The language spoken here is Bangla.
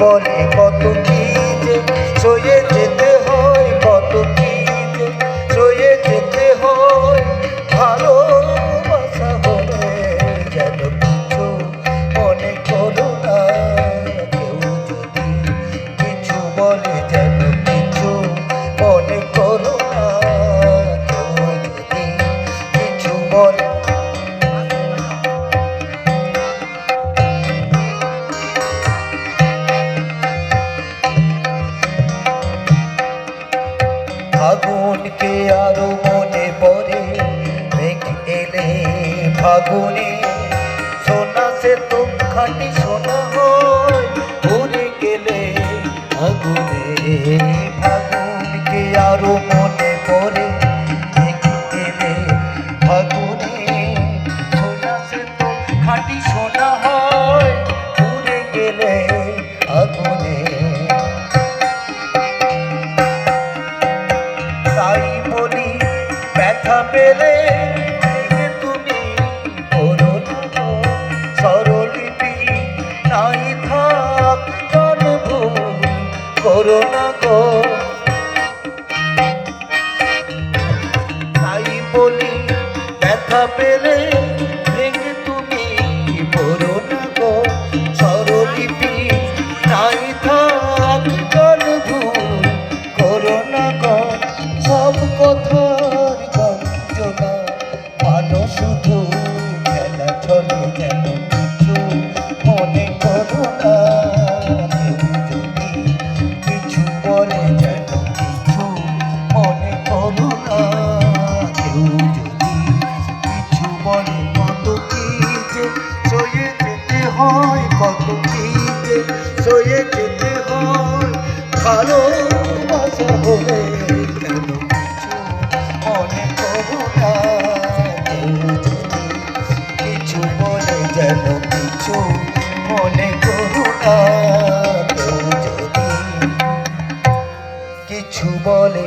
বলে কত কি যে সয়ে ফাগুনকে আরও মনে পড়ে। মেঘ এলে ফাগুনে, সোনা সে তো খাটি সোনা হয়। উড়ে গেলে আগুনে ফাগুনকে আরও মনে এলে ফাগুনে, সোনা সে তো খাটি সোনা হয়। পেলে তুমি স্বরলিপি নাই থাক গান ভুল গো। তাই বলি ব্যথা পেলে ভেঙে তুমি করো গো। স্বরলিপি নাই থাক গান ভুল গো। হয়, কত কি যে সয়ে যেতে হয়। ভালোবাসা হলে কেন মনে করো না? কিছু বলে যেন কিছু মনে করো না। কিছু বলে